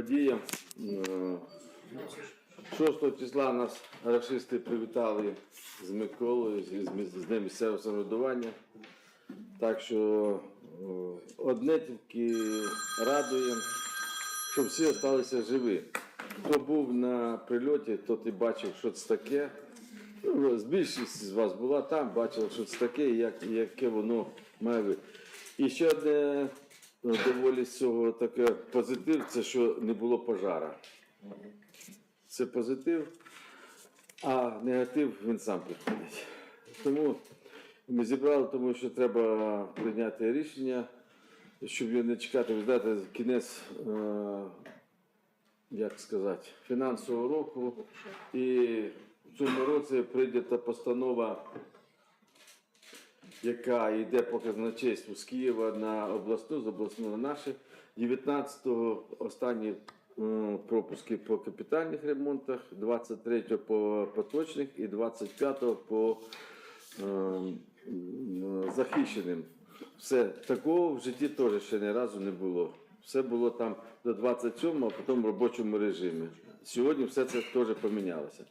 подіям. Е, 6 числа нас рашисти привітали з Миколою, з, Днем місцевого самоврядування. Так що е, одне тільки радує, щоб всі залишилися живі. Хто був на прильоті, то ти бачив, що це таке. Ну, більшість з вас була там, бачила, що це таке, і як, яке воно має бути. І ще одне доволі з цього таке позитив, це що не було пожара. Це позитив, а негатив він сам приходить. Тому ми зібрали, тому що треба прийняти рішення, щоб його не чекати. Знаєте, кінець, е, як сказати, фінансового року. І в цьому році прийдета постанова, яка йде по казначейству з Києва на обласну, з обласну на наші. 19-го останні пропуски по капітальних ремонтах, 23-го по поточних і 25-го по м, захищеним. Все такого в житті теж ще ні разу не було. Все було там до 27-го, а потім в робочому режимі. Сьогодні все це теж помінялося.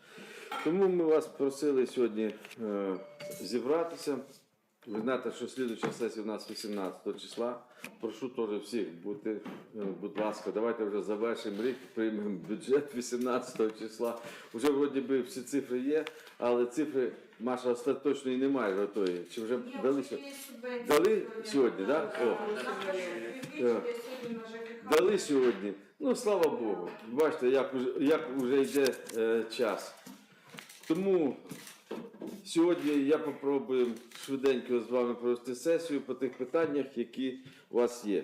Тому ми вас просили сьогодні е, зібратися. Ви знаєте, що слідуюча сесія у нас 18 числа. Прошу теж всіх бути, е, будь ласка, давайте вже завершимо рік, приймемо бюджет 18 числа. Уже вроді би всі цифри є, але цифри Маша остаточної немає готові. Чи вже дали сьогодні? Дали сьогодні, да? О. Дали сьогодні. Ну, слава Богу. Бачите, як вже, як вже йде е, час. Тому сьогодні я попробую швиденько з вами провести сесію по тих питаннях, які у вас є.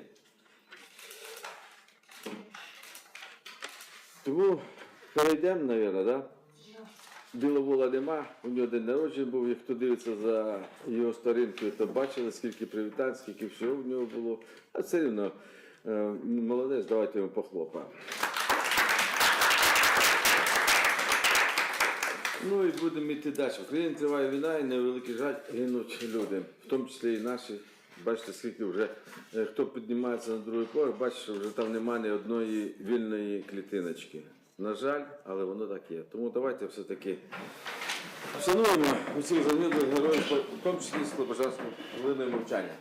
Тому перейдемо, мабуть, да? Біловола нема, у нього день народження був, як хто дивиться за його сторінкою, то бачили, скільки привітань, скільки всього в нього було. А все рівно е, молодець, давайте йому похлопаємо. Ну і будемо йти далі. В Україні триває війна і невеликий жаль гинуть люди, в тому числі і наші. Бачите, скільки вже е, хто піднімається на другий поверх, бачите, що вже там немає ні одної вільної клітиночки. На жаль, але воно так є. Тому давайте все-таки вшануємо усіх загиблих героїв, в тому числі з Слобожанською хвилиною мовчання.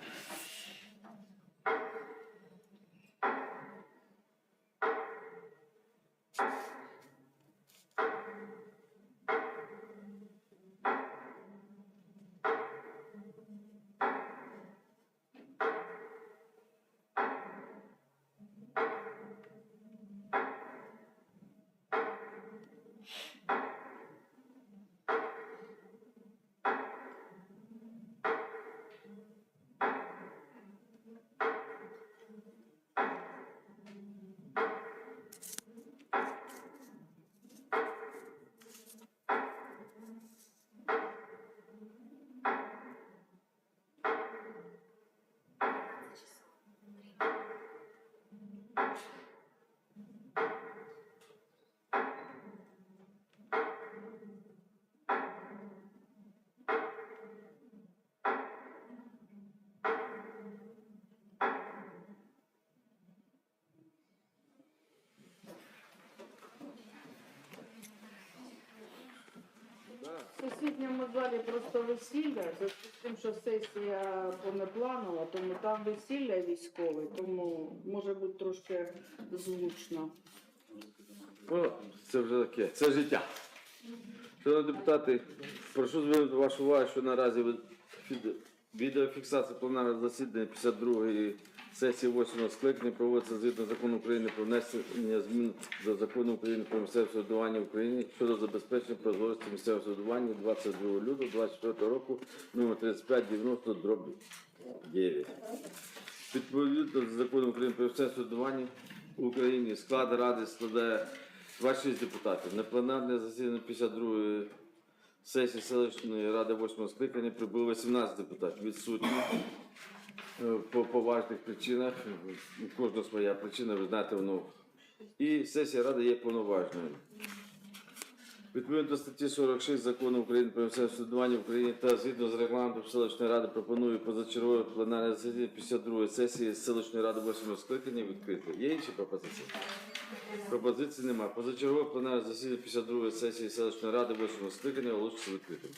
Сусідньому залі просто весілля, зв'язку з тим, що сесія понепланова, тому там весілля військове, тому може бути трошки звучно. Ну, це вже таке, це життя. Шановні депутати, прошу звернути вашу увагу, що наразі фід- відеофіксація пленарного засідання 52-ї сесії 8 скликання проводиться згідно закону України про внесення змін до закону України про місцеве самоврядування в Україні щодо забезпечення прозорості місцевого самоврядування 22 лютого 24 року номер 3590 дроб 9. Відповідно до закону України про місцеве самоврядування в Україні склад ради складає 26 депутатів. На пленарне засідання 52-ї сесії селищної ради 8 скликання прибуло 18 депутатів. Відсутні е, по поважних причинах. Кожна своя причина, ви знаєте, воно. І сесія ради є повноважною. Відповідно до статті 46 закону України про місцеве судування в Україні та згідно з регламентом селищної ради пропоную позачергове пленарне засідання 52 сесії селищної ради 8 скликання відкрити. Є інші пропозиції? Пропозицій немає. Позачергове пленарне засідання 52 сесії селищної ради 8 скликання оголошується відкритим.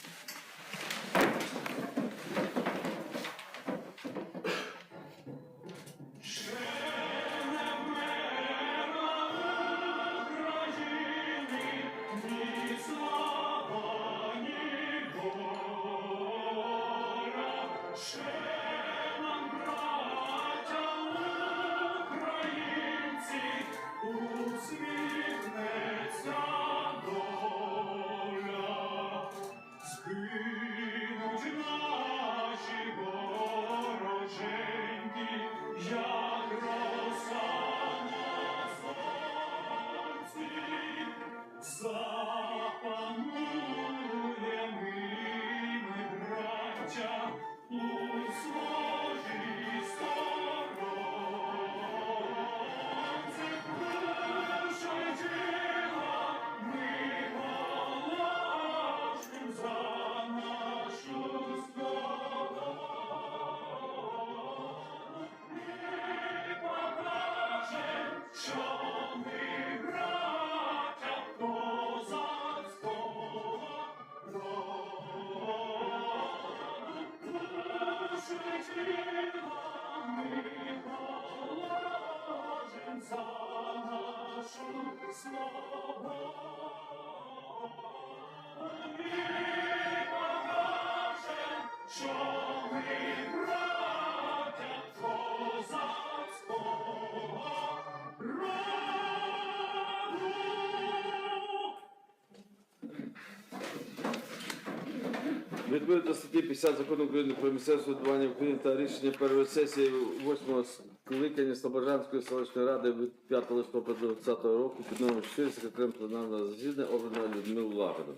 Відповідно до статті 50 закону України про місцеве самоврядування в Україні та рішення першої сесії 8 скликання Слобожанської селищної ради від 5 листопада 2020 року під номером 4 секретарем пленарного засідання обрано Людмилу Лагоду.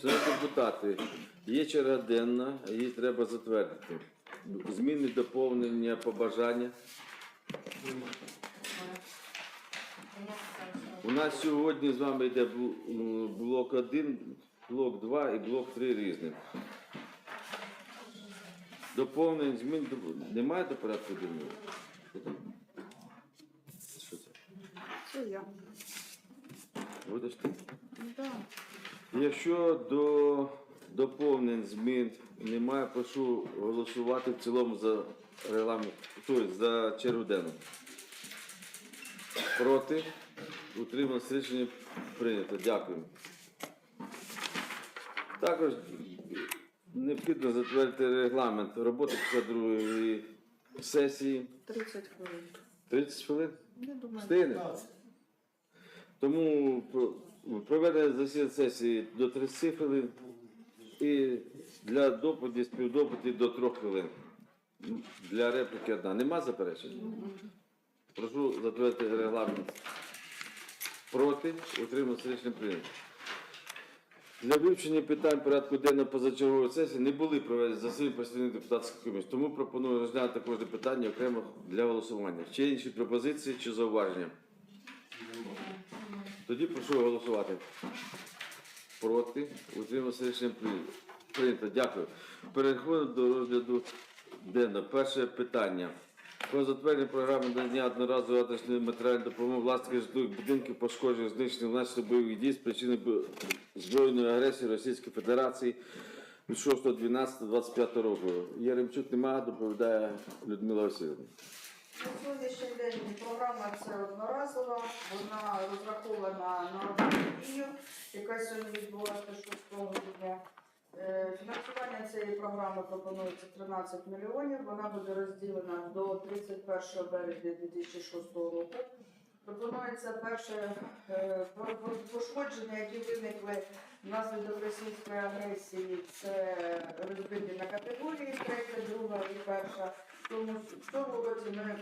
Шановні депутати, є черга денна, її треба затвердити. Зміни, доповнення, побажання. У нас сьогодні з вами йде блок 1, блок 2 і блок 3 різних. Доповнень змін немає до порядку денного? Що це? Це я. Будеш ти? Да. Якщо до доповнень змін немає, прошу голосувати в цілому за регламент, тобто за чергу денну. Проти? Утрималось рішення прийнято. Дякую. Також необхідно затвердити регламент роботи 52 сесії. 30 хвилин. 30 хвилин. Не думаю. Встигне? Тому проведення засідання сесії до 30 хвилин і для доповіді, співдоповіді до 3 хвилин. Для репліки одна. Нема заперечень? Прошу затвердити регламент. Проти, утримався рішення прийнято. Для вивчення питань порядку денного позачергової сесії не були проведені засідання постійних депутатських комісій. Тому пропоную розглянути кожне питання окремо для голосування. Є інші пропозиції чи зауваження? Тоді прошу голосувати. Проти. Утримався рішення прийнято. Дякую. Переходимо до розгляду денного. Перше питання. Про затвердження програми надання одноразової адресної матеріальної допомоги власникам житлових будинків, пошкоджених, знищених внаслідок бойових дій з причини збройної агресії Російської Федерації від 6.12.25 року. Яремчук немає, доповідає Людмила Васильівна. На сьогоднішній день програма це одноразова, вона розрахована на одну дію, яка сьогодні відбулася 6 грудня. Е, Фінансування цієї програми пропонується 13 мільйонів. Вона буде розділена до 31 березня 2006 року. Пропонується перше е, пошкодження, які виникли внаслідок російської агресії. Це розбиті на категорії третя, друга і перша. Тому в цьому році ми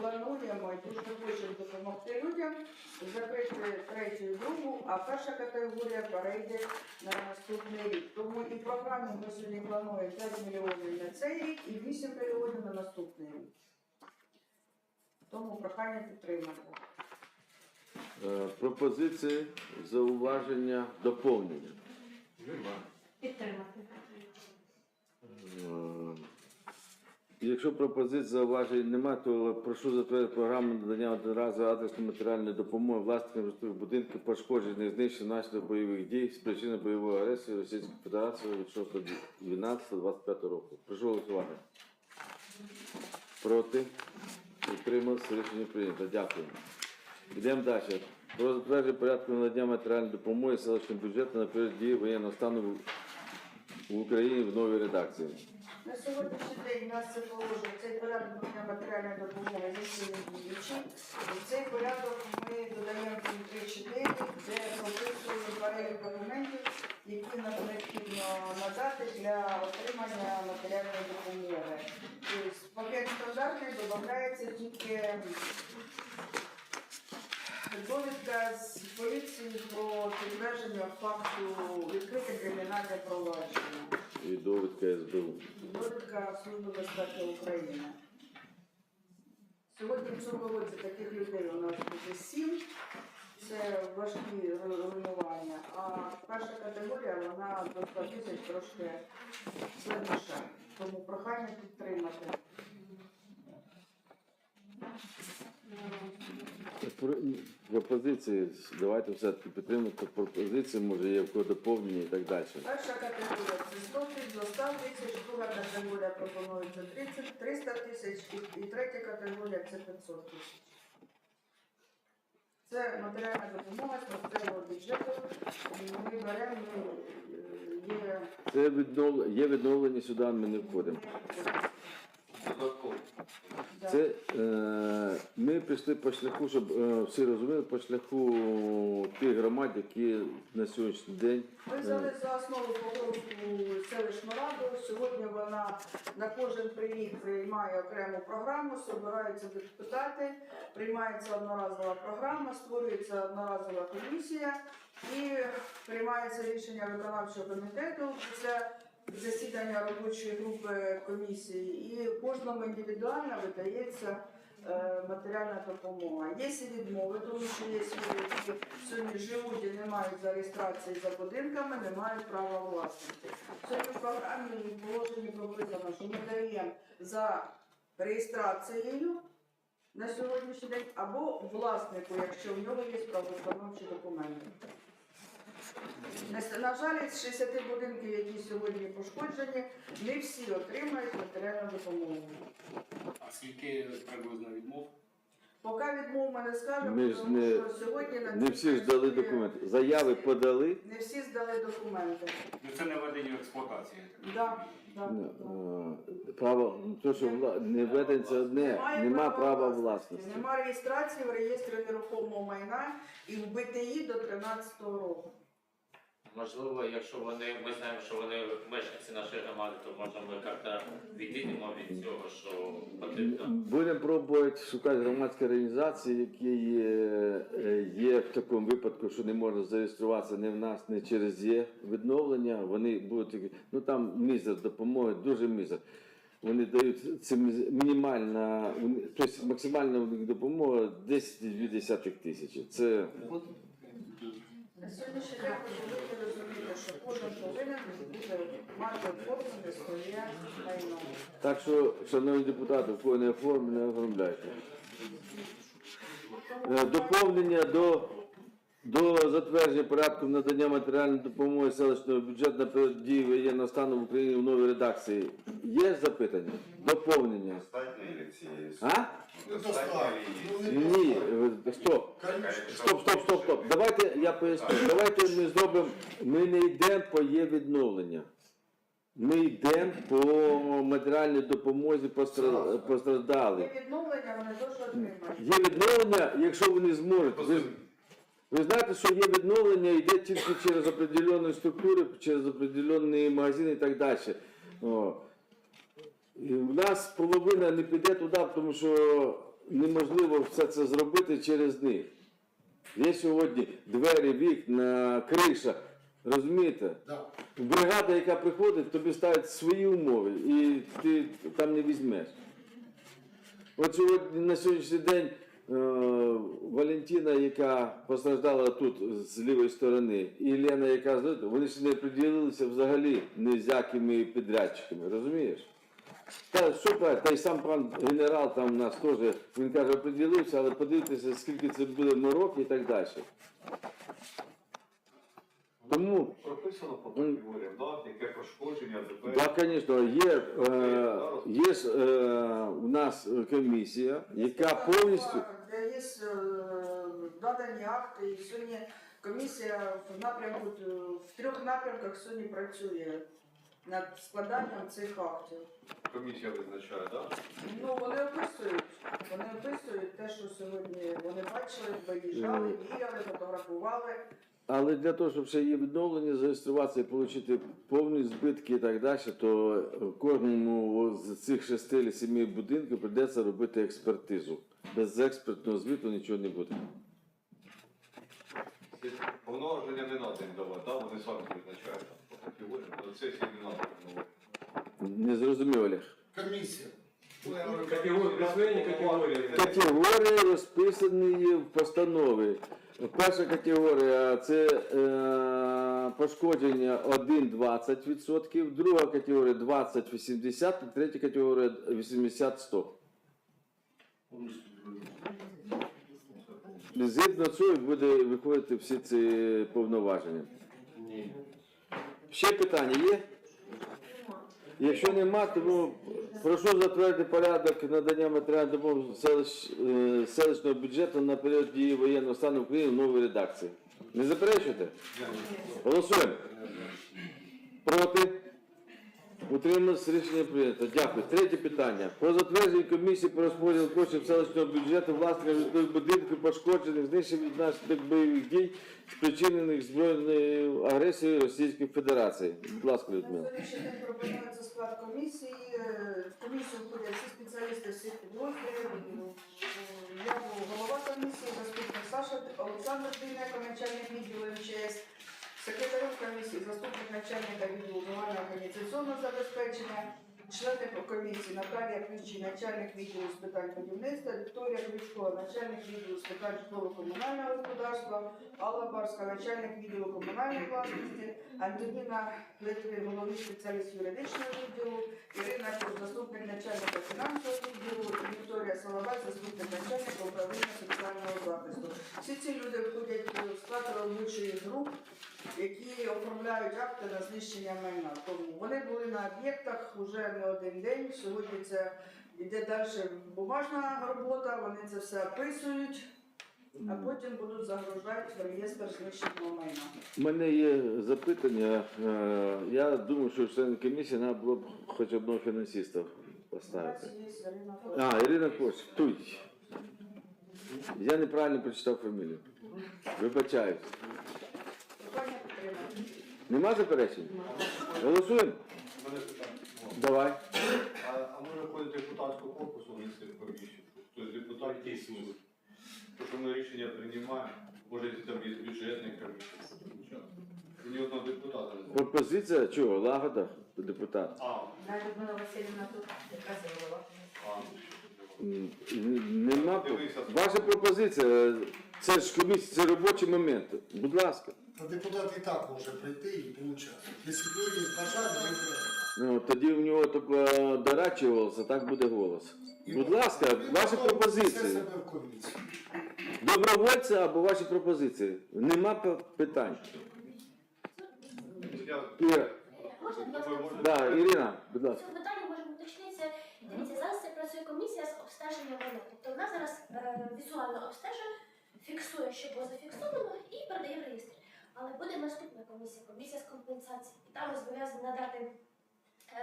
плануємо і дуже хочемо допомогти людям закрити третю і а перша категорія перейде на наступний рік. Тому і в програмі ми сьогодні плануємо 5 мільйонів на цей рік і 8 мільйонів на наступний рік. Тому прохання підтримати. Е, Пропозиції, зауваження, доповнення. Підтримати. Е, Якщо пропозицій зауважень немає, то прошу затвердити програму надання одноразової адресної матеріальної допомоги власникам житлових будинків, пошкоджених знищених внаслідок бойових дій з причини бойової агресії Російської Федерації від 6.12.25 року. Прошу голосувати. Проти? Утримався. Рішення прийнято. Дякую. Йдемо далі. Про затвердження порядку надання матеріальної допомоги селищним бюджету на період дії воєнного стану в Україні в новій редакції. На сьогоднішній день у нас це положення, цей порядок надання матеріальної допомоги не сильно діючий. І цей порядок ми додаємо пункт 3.4, де прописуємо перелік документів, які нам необхідно надати для отримання матеріальної допомоги. Тобто пакет стандартний додається тільки довідка з поліції про підтвердження факту відкриття кримінальне провадження. І довідка СБУ. Довідка Служби безпеки України. Сьогодні в році таких людей у нас буде сім. Це важкі руйнування. А перша категорія вона до 100 тисяч трошки складніша. Тому прохання підтримати. Про- Пропозиції, давайте все-таки підтримати пропозиції, може є в кого доповнення і так далі. Перша категорія це 100 тисяч до 100 тисяч, друга категорія пропонується 30, 300 тисяч і, і третя категорія це 500 тисяч. Це матеріальна допомога з місцевого бюджету. Ми беремо, е, є Це віднов... є відновлення сюди, ми не входимо. Це е, пішли по шляху, щоб е, всі розуміли, по шляху тих громад, які на сьогоднішній день Ми взяли за основу Покровську селищну раду. Сьогодні вона на кожен приїзд приймає окрему програму, збираються депутати, приймається одноразова програма, створюється одноразова комісія і приймається рішення виконавчого комітету після засідання робочої групи комісії. І кожному індивідуально видається. Е, Матеріальна допомога. Є відмови, тому що є люди, які сьогодні живуть і не мають зареєстрації за будинками, не мають права власності. Сьогодні в програмі в положенні прописано, що ми даємо за реєстрацією на сьогоднішній день або власнику, якщо в нього є правоустановчі документи. На- жаль, з 60 будинків, які сьогодні пошкоджені, не всі отримають матеріальну допомогу. А скільки приблизно відмов? Поки відмов ми не скажемо, Ми ж тому не- що сьогодні на не цій всі ж дали документи. Заяви подали. Не всі здали документи. Ну це не введення в експлуатацію. я так Да, розумію. да, да. е, Право, то, що вла... не введення, це одне, нема права власності. Нема реєстрації в реєстрі нерухомого майна і в БТІ до 13-го року. Можливо, якщо вони, ми знаємо, що вони мешканці нашої громади, то може ми як-то відійдемо від цього, що потрібно. Будемо пробувати шукати громадські організації, які є, е, є в такому випадку, що не можна зареєструватися не в нас, не через є відновлення. Вони будуть ну там мізер допомоги, дуже мізер. Вони дають це мінімальна, тобто максимальна у них допомога 10,2 тисячі. Це На сьогоднішній день ви повинні розуміти, що оформлене так, що, шановні депутати, в кого не оформлено, не оформляйте. Е, Доповнення до, до затвердження порядку надання матеріальної допомоги селищного бюджету на період дії воєнного стану в Україні в новій редакції. Є запитання? Доповнення? Достатньо А? Її? Ні, стоп. Стоп, стоп, стоп, стоп. Давайте я поясню. Давайте ми зробимо. Ми не йдемо по є відновлення. Ми йдемо по матеріальній допомозі постра- Є відновлення, вони теж отримають. Є відновлення, якщо вони зможуть. Ви, ви знаєте, що є відновлення, йде тільки через определенні структури, через определенні магазини і так далі. О. І в нас половина не піде туди, тому що неможливо все це зробити через них. Є сьогодні двері, вікна, криша. Розумієте? Бригада, яка приходить, тобі ставить свої умови, і ти там не візьмеш. От сьогодні на сьогоднішній день Валентина, яка постраждала тут з лівої сторони, і Лена, яка з вони ж не приділилися взагалі ні з якими підрядчиками, розумієш? Та супер, та й сам пан генерал там у нас теж, він каже, приділився, але подивитися, скільки це буде морок і так далі. Тому Прописано по категоріям, да? яке пошкодження, ДП. Так, звісно, є, е, є е, у нас комісія, яка повністю. Де є е, надані акти, і сьогодні комісія в напрямку е, в трьох напрямках сьогодні працює над складанням цих актів. Комісія визначає, так? Ну вони описують. Вони описують те, що сьогодні вони бачили, виїжджали, міряли, фотографували. Але для того, щоб ще є відновлення, зареєструватися і отримати повні збитки і так далі, то кожному з цих шести чи семи будинків прийдеться робити експертизу. Без експертного звіту нічого не буде. Повноваження не треба давати, да? вони самі визначають категоріям, не зрозумів Олег. Комісія. Ну. Категорії розписані в постанові. Перша категорія це е, пошкодження 1-20%, друга категорія 20-80%, третя категорія 80-100%. Згідно цього буде виходити всі ці повноваження. Ще питання є? Якщо нема, тому прошу затвердити порядок надання матеріальної допомоги селищ, е, селищного бюджету на період дії воєнного стану України в новій редакції. Не заперечуєте? Голосуємо. Проти? Утрималось рішення прийнято. Дякую. Третє питання. Про затвердження комісії по розподілу коштів селищного бюджету власників житлових будинків пошкоджених знищених внаслідок бойових дій, спричинених збройною агресією Російської Федерації. Будь ласка, Людмила. пропонується склад комісії. Е, В входять всі спеціалісти всіх підрозділів. Е, Я був голова комісії, заступник Саша Олександр Дейнеко, начальник відділу МЧС, секретарем комісії, заступник начальника відділу організаційного забезпечення, члени комісії Наталія Ключі, начальник відділу з питань будівництва, Вікторія Ключко, начальник відділу з питань житлово-комунального господарства, Алла Барська, начальник відділу комунальної власності, Антоніна Литвин, головний спеціаліст юридичного відділу, Ірина Кур, заступник начальника фінансового відділу, Вікторія Соловай, заступник начальника управління соціального захисту. Всі ці люди входять в склад робочої груп, які оформляють акти на знищення майна. Тому вони були на об'єктах вже не один день. Сьогодні це йде далі бумажна робота, вони це все описують, а потім будуть загружати в реєстр знищеного майна. У мене є запитання. Е, Я думаю, що член комісії треба було б хоч одного фінансиста поставити. У нас є Ірина Форс. А, Ірина Кош. Туй. Я неправильно прочитав фамілію. Вибачаюсь. Нема заперечень? Голосуємо? Давай. А, може входить депутатського корпусу внести в комісію? Тобто депутат який суд. Тому що ми рішення приймаємо, може там є бюджетний комісія. Ні одного депутата не було. Пропозиція чого? Лагода? Депутат. А, На Людмила Васильівна тут якраз і голова. а. М, Нема. Ваша пропозиція. Це ж комісія, це робочий момент. Будь ласка. Та депутат і так може прийти і поучаствувати. Якщо люди є бажання, він треба. Ну, тоді в нього тільки дорадчий голос, а так буде голос. Будь ласка, Він ваші пропозиції. себе в. Добровольця або ваші пропозиції. Нема п- питань. Я Іра, Можна я Думаю, да, Ірина, будь ласка. уточнитися. Дивіться, зараз це працює комісія з обстеження майна. Тобто вона зараз е, візуально обстежує, фіксує, що було зафіксовано, і передає в реєстр. Але буде наступна комісія, комісія з компенсації. І там ми зобов'язані надати е,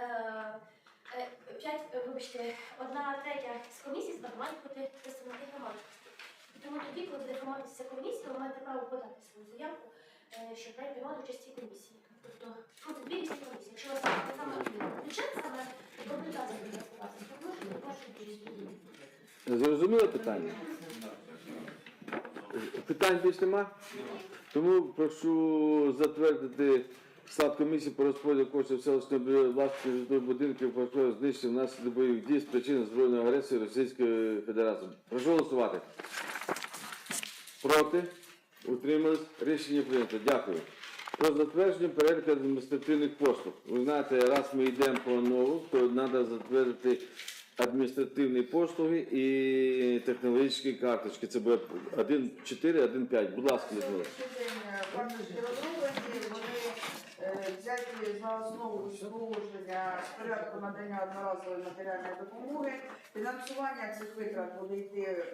е, п'ять, е, вибачте, одна третя з комісії мають бути представники громадськості. І тому тоді, коли буде формуватися комісія, ви маєте право подати свою заявку, е, щоб приймати участь комісії. Тобто, ну, це дві різні комісії. Якщо у вас саме бюджет, саме компенсація буде розповідатися, то можете. Зрозуміло питання? Питань більш нема? Тому прошу затвердити склад комісії по розподілу коштів селищного бюджету власних житлових будинків по знищення внаслідок бойових дій з причин збройної агресії Російської Федерації. Прошу голосувати. Проти? Утримались? Рішення прийнято. Дякую. Про затвердження переліку адміністративних послуг. Ви знаєте, раз ми йдемо по нову, то треба затвердити адміністративні послуги і технологічні карточки. Це буде 1.4, 1.5. Будь ласка, Людмила. Розроблені, вони е, взяті за основу з положення порядку надання одноразової матеріальної допомоги. Фінансування цих витрат буде йти е,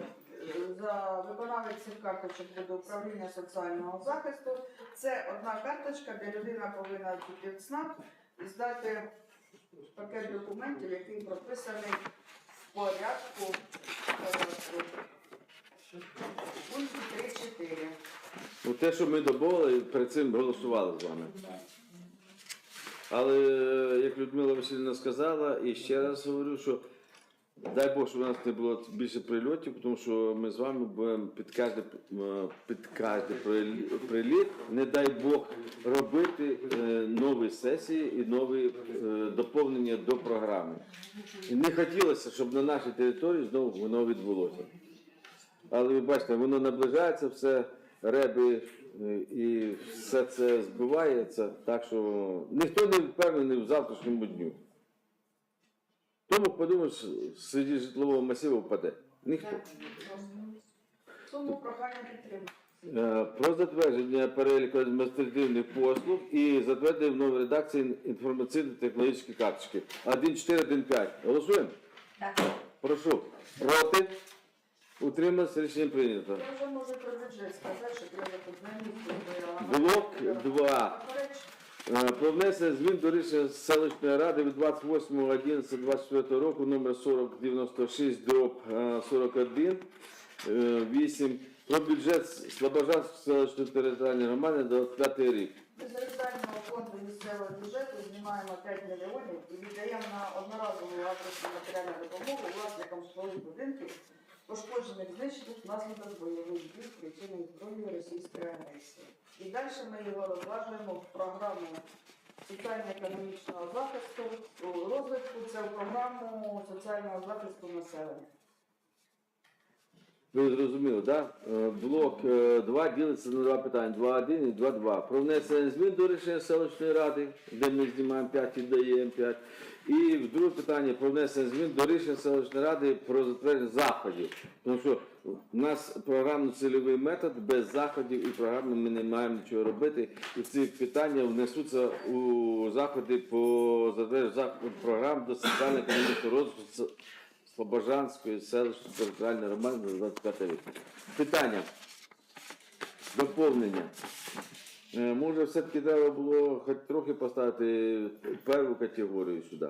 за виконавець цих карточок буде управління соціального захисту. Це одна карточка, де людина повинна в ЦНАП здати пакет документів, який прописаний в порядку порядку. Пункті 3.4. Ну, те, що ми добували, перед цим голосували з вами. Але е, як Людмила Васильівна сказала, і ще раз говорю, що дай Бог, щоб у нас не було більше прильотів, тому що ми з вами будемо під кожний, е, під кожний приліт, не дай Бог, робити е, сесії і нові е, доповнення до програми. І не хотілося, щоб на нашій території знову воно відбулося. Але ви бачите, воно наближається, все реби е, і все це збивається, так що ніхто не впевнений в завтрашньому дню. Тому подумаєш, серед житлового масиву впаде. Ніхто. Тому прохання підтримати. Е, Про затвердження переліку адміністративних послуг і затвердити в новій редакції інформаційно-технологічні карточки. 1.4.1.5. Голосуємо? Так. Прошу. Проти? Утрималось, рішення прийнято. Я вже можу про бюджет сказати, що треба тут на. Блок 2. Е, Про внесення змін до рішення селищної ради від 28.11.24 року номер 4096 дроб 41 е, 8 про бюджет Слобожанської територіальної громади до 25 рік. Ми з регіонального фонду місцевого бюджету знімаємо 5 мільйонів і віддаємо на одноразову адресну матеріальну допомогу власникам житлових будинків, пошкоджених знищених внаслідок бойових дій, спричинених зброєю російської агресії. І далі ми його розважуємо в програму соціально-економічного захисту, розвитку, це в програму соціального захисту населення. Ви зрозуміли, так? Блок 2 ділиться на два питання: 2.1 і 2.2. Про внесення змін до рішення селищної ради, де ми знімаємо 5 і даємо 5. І друге питання про внесення змін до рішення селищної ради про затвердження заходів. Тому що у нас програмно-цільовий метод без заходів і програми ми не маємо нічого робити. І ці питання внесуться у заходи по затвердженню програм до соціально-економічного розвитку Слобожанської селищної територіальної громади на 25 рік. Питання. Доповнення. Е, Може, все-таки треба було хоч трохи поставити першу категорію сюди.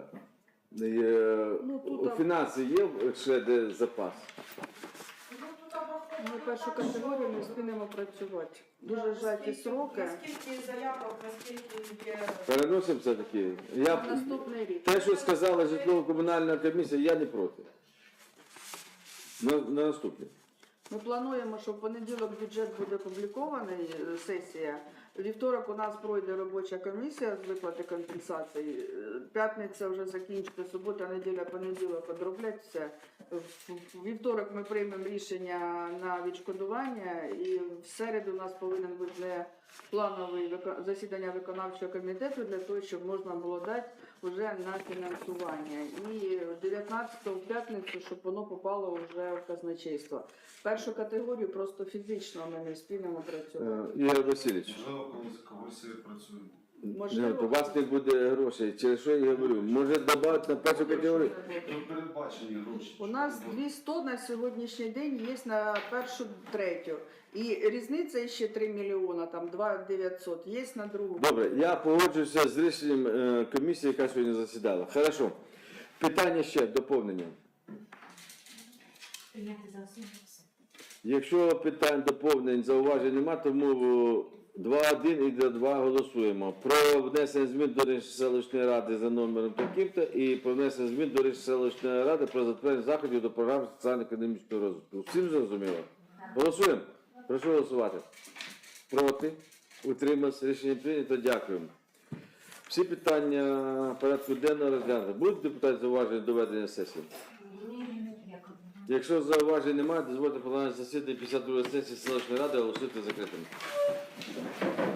Е, Ну, тут у Фінанси є ще де запас. Ми першу категорію не встигнемо працювати. Дуже жалкі сроки. Наскільки заявок, наскільки є Переносимо все-таки. Я, наступний рік. те, що сказала житлово-комунальна комісія, я не проти. На, на наступне. Ми плануємо, що в понеділок бюджет буде опублікований, е, сесія. Вівторок у нас пройде робоча комісія з виплати компенсацій. Е, П'ятниця вже закінчиться, субота, неділя, понеділок одроблять все. Вівторок ми приймемо рішення на відшкодування, і в середу у нас повинен бути вже планове засідання виконавчого комітету для того, щоб можна було дати вже на фінансування. І 19 в п'ятницю, щоб воно попало вже в казначейство. Першу категорію просто фізично ми не спільно працювати. Е, Ігор Васильович. Можливо, колись когось працюємо. Ну, то у вас не буде грошей. Через що я говорю? Може додати на першу категорію? Передбачені гроші. У нас 200 на сьогоднішній день є на першу третю. І різниця ще 3 мільйона, там 2 900, є на другу. Добре, я погоджуюся з рішенням е, комісії, яка сьогодні засідала. Хорошо. Питання ще доповнення. Прийняти за основу. Якщо питань доповнень, зауважень нема, тому 2-1 і 2 голосуємо. Про внесення змін до рішення селищної ради за номером таким-то і про внесення змін до рішення селищної ради про затвердження заходів до програми соціально-економічного розвитку. Всім зрозуміло? Голосуємо. Прошу голосувати. Проти. Утримався. Рішення прийнято. Дякуємо. Всі питання порядку денного розглянути. Будуть депутати зауваження до ведення сесії? Якщо зауважень немає, дозвольте подання засідання 52 сесії селищної ради голосуйте закритим. Thank you.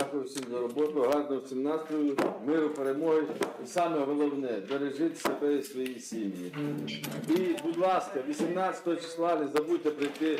Дякую всім за роботу, гарного всім настрою, миру, перемоги. І саме головне бережіть себе і свої сім'ї. І, будь ласка, 18 числа не забудьте прийти